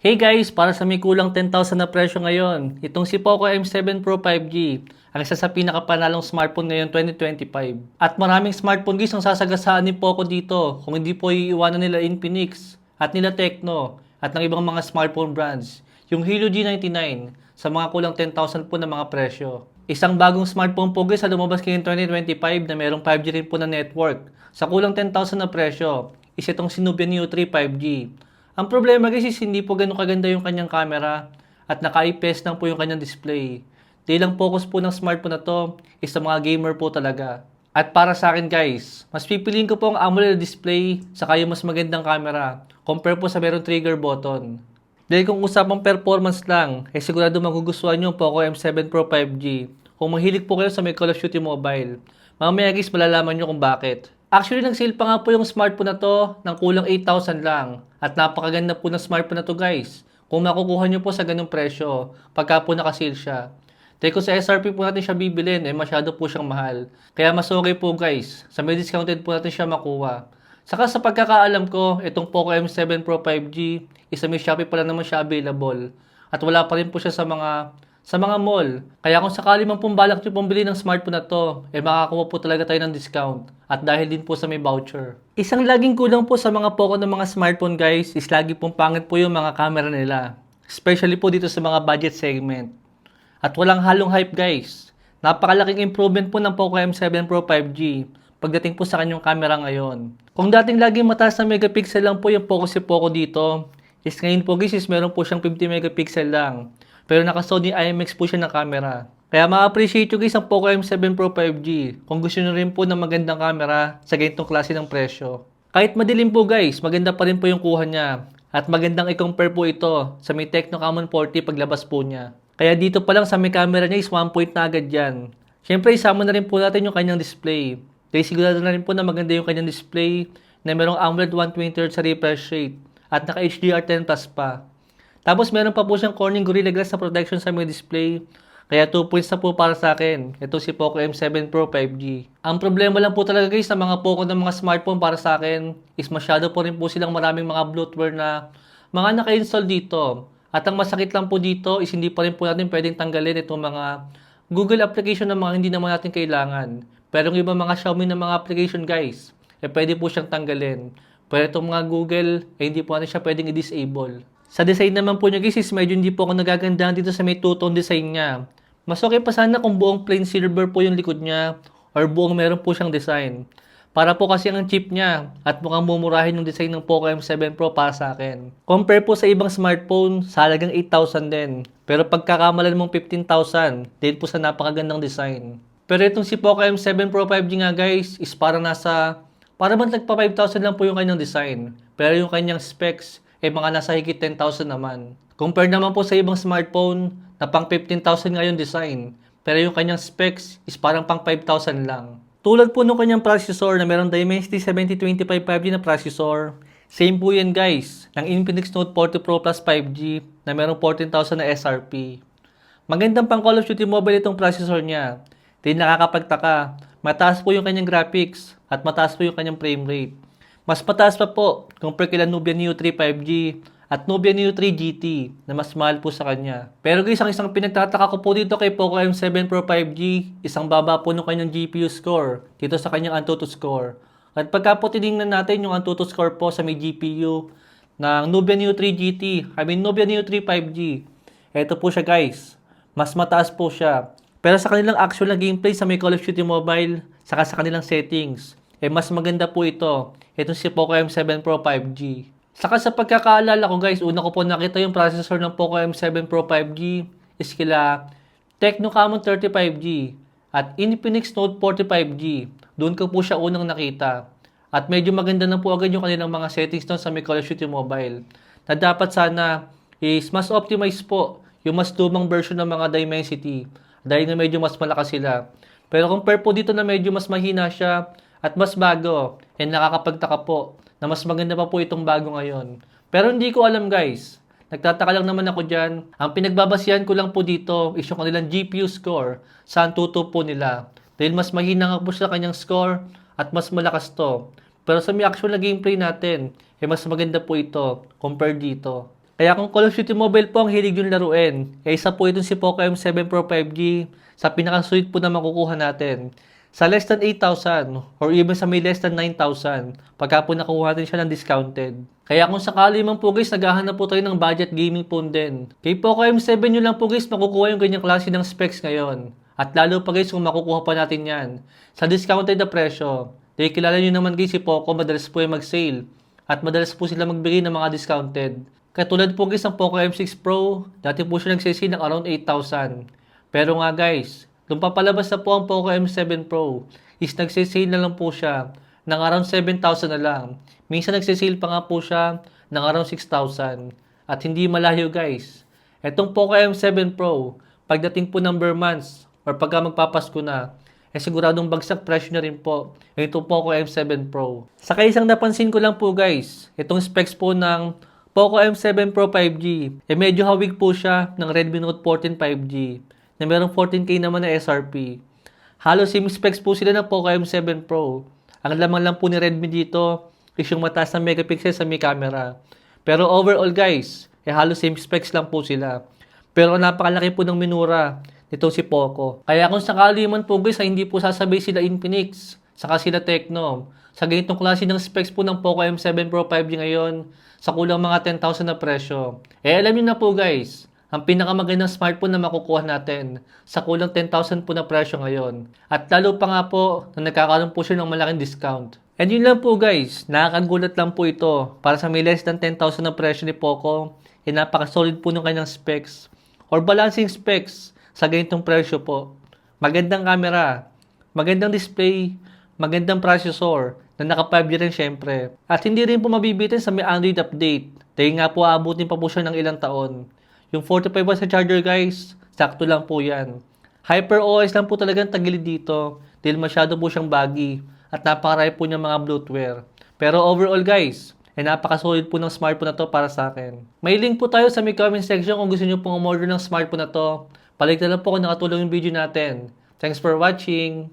Hey guys, para sa may kulang 10,000 na presyo ngayon, itong si Poco M7 Pro 5G, ang isa sa pinakapanalong smartphone ngayon 2025. At maraming smartphone guys ang sasagasaan ni Poco dito kung hindi po iiwanan nila Infinix at nila Tecno at ng ibang mga smartphone brands. Yung Helio G99 sa mga kulang 10,000 po na mga presyo. Isang bagong smartphone po guys sa lumabas ngayong 2025 na mayroong 5G rin po na network. Sa kulang 10,000 na presyo, is itong si Nubia Neo 3 5G. Ang problema guys is hindi po ganun kaganda yung kanyang camera at naka-IPS lang po yung kanyang display. Di lang focus po ng smartphone na to is sa mga gamer po talaga. At para sa akin guys, mas pipiliin ko po ang AMOLED display sa kayo mas magandang camera compare po sa merong trigger button. Dahil kung usapang performance lang, eh sigurado magugustuhan nyo ang Poco M7 Pro 5G. Kung mahilig po kayo sa may Call of Duty Mobile, mamaya guys malalaman nyo kung bakit. Actually, nag-sale pa nga po yung smartphone na to ng kulang 8,000 lang. At napakaganda po ng smartphone na to guys. Kung makukuha nyo po sa ganung presyo, pagka po nakasale siya. Dahil kung sa SRP po natin siya bibilin, eh masyado po siyang mahal. Kaya mas okay po guys, sa may discounted po natin siya makuha. Saka sa pagkakaalam ko, itong Poco M7 Pro 5G, isa may Shopee pala naman siya available. At wala pa rin po siya sa mga sa mga mall. Kaya kung sakali man pong balak nyo pong bili ng smartphone na to, eh makakakuha po talaga tayo ng discount. At dahil din po sa may voucher. Isang laging kulang po sa mga Poco ng mga smartphone guys, is lagi pong pangit po yung mga camera nila. Especially po dito sa mga budget segment. At walang halong hype guys. Napakalaking improvement po ng Poco M7 Pro 5G pagdating po sa kanyang camera ngayon. Kung dating laging mataas na megapixel lang po yung Poco si Poco dito, is ngayon po guys is meron po siyang 50 megapixel lang. Pero naka Sony IMX po siya ng camera. Kaya ma-appreciate nyo guys ang Poco M7 Pro 5G kung gusto nyo rin po ng magandang camera sa ganitong klase ng presyo. Kahit madilim po guys, maganda pa rin po yung kuha niya. At magandang i-compare po ito sa may Tecno Camon 40 paglabas po niya. Kaya dito pa lang sa may camera niya is 1 point na agad yan. Siyempre isama na rin po natin yung kanyang display. Dahil sigurado na rin po na maganda yung kanyang display na merong AMOLED 120Hz sa refresh rate at naka HDR10 Plus pa. Tapos meron pa po siyang Corning Gorilla Glass na protection sa may display. Kaya 2 points na po para sa akin. Ito si Poco M7 Pro 5G. Ang problema lang po talaga guys sa mga Poco ng mga smartphone para sa akin is masyado po rin po silang maraming mga bloatware na mga naka-install dito. At ang masakit lang po dito is hindi pa rin po natin pwedeng tanggalin itong mga Google application na mga hindi naman natin kailangan. Pero yung iba mga Xiaomi na mga application guys, eh pwede po siyang tanggalin. Pero itong mga Google, eh hindi po natin siya pwedeng i-disable. Sa design naman po niya guys medyo hindi po ako nagagandahan dito sa may two-tone design niya. Mas okay pa sana kung buong plain silver po yung likod niya or buong meron po siyang design. Para po kasi ang cheap niya at mukhang mumurahin yung design ng Poco M7 Pro para sa akin. Compare po sa ibang smartphone, sa halagang 8,000 din. Pero pagkakamalan mong 15,000, din po sa napakagandang design. Pero itong si Poco M7 Pro 5G nga guys, is parang nasa, para bang nagpa 5,000 lang po yung kanyang design. Pero yung kanyang specs, eh mga nasa higit 10,000 naman. Compare naman po sa ibang smartphone na pang 15,000 nga yung design. Pero yung kanyang specs is parang pang 5,000 lang. Tulad po nung kanyang processor na merong Dimensity 7025 5G na processor, same po yan guys, ng Infinix Note 40 Pro Plus 5G na merong 14,000 na SRP. Magandang pang Call of Duty Mobile itong processor niya. Di nakakapagtaka, mataas po yung kanyang graphics at mataas po yung kanyang frame rate. Mas mataas pa po compare kila Nubia Neo 3 5G at Nubia Neo 3 GT na mas mahal po sa kanya. Pero guys, ang isang pinagtataka ko po dito kay Poco M7 Pro 5G, isang baba po ng kanyang GPU score dito sa kanyang Antutu score. At pagka po tinignan natin yung Antutu score po sa may GPU ng Nubia Neo 3 GT, I mean Nubia Neo 3 5G, eto po siya guys, mas mataas po siya. Pero sa kanilang actual na gameplay sa may Call of Duty Mobile, saka sa kanilang settings, eh mas maganda po ito. Itong si Poco M7 Pro 5G. Saka sa pagkakaalala ko guys, una ko po nakita yung processor ng Poco M7 Pro 5G is kila Tecno Camon 35G at Infinix Note 45G. Doon ko po siya unang nakita. At medyo maganda na po agad yung kanilang mga settings doon sa Call of Duty Mobile. Na dapat sana is mas optimize po yung mas lumang version ng mga Dimensity dahil nga medyo mas malakas sila. Pero compare po dito na medyo mas mahina siya at mas bago and nakakapagtaka po na mas maganda pa po itong bago ngayon. Pero hindi ko alam guys. Nagtataka lang naman ako dyan. Ang pinagbabasihan ko lang po dito is yung kanilang GPU score sa Antutu po nila. Dahil mas mahina nga po sa kanyang score at mas malakas to. Pero sa may actual na gameplay natin, eh mas maganda po ito compare dito. Kaya kung Call of Duty Mobile po ang hilig yung laruin, eh isa po itong si Poco M7 Pro 5G sa pinaka-suite po na makukuha natin. Sa less than 8,000 or even sa may less than 9,000 pagka po nakuha natin siya ng discounted. Kaya kung sakali man po guys, naghahanap po tayo ng budget gaming phone din. Kay Poco M7 nyo lang po guys, makukuha yung ganyang klase ng specs ngayon. At lalo pa guys kung makukuha pa natin yan. Sa discounted na presyo. Dahil kilala nyo naman guys si Poco, madalas po yung mag-sale. At madalas po sila magbigay ng mga discounted. Katulad po guys ng Poco M6 Pro, dati po siya nagsisale ng around 8,000. Pero nga guys, nung papalabas na po ang Poco M7 Pro, is nagsisale na lang po siya ng around 7,000 na lang. Minsan nagsisale pa nga po siya ng around 6,000. At hindi malayo guys. Etong Poco M7 Pro, pagdating po ng Burr months or pagka magpapasko na, eh siguradong bagsak presyo na rin po. Ito Poco M7 Pro. Saka isang napansin ko lang po guys, itong specs po ng Poco M7 Pro 5G, eh medyo hawig po siya ng Redmi Note 14 5G na merong 14K naman na SRP. Halos same specs po sila ng Poco M7 Pro. Ang lamang lang po ni Redmi dito is yung mataas na megapixel sa may camera. Pero overall guys, eh halos same specs lang po sila. Pero napakalaki po ng minura nitong si Poco. Kaya kung sakali man po guys, hindi po sasabay sila Infinix, saka sila Tecno. Sa ganitong klase ng specs po ng Poco M7 Pro 5G ngayon, sa kulang mga 10,000 na presyo. Eh alam niyo na po guys, ang pinakamagandang smartphone na makukuha natin sa kulang 10,000 po na presyo ngayon. At lalo pa nga po na nagkakaroon po siya ng malaking discount. And yun lang po guys, nakakagulat lang po ito. Para sa may less than 10,000 na presyo ni Poco, eh napaka-solid po ng kanyang specs. Or balancing specs sa ganitong presyo po. Magandang camera, magandang display, magandang processor, na naka 5G rin syempre. At hindi rin po mabibitin sa may Android update. Dahil nga po aabutin pa po siya ng ilang taon. Yung 45 watts na charger guys, sakto lang po yan. Hyper OS lang po talagang tagilid dito dahil masyado po siyang baggy at napakarami po niya mga bloatware. Pero overall guys, ay napaka-solid po ng smartphone na to para sa akin. May link po tayo sa may comment section kung gusto niyo pong umorder ng smartphone na to. Palig na lang po kung nakatulong yung video natin. Thanks for watching!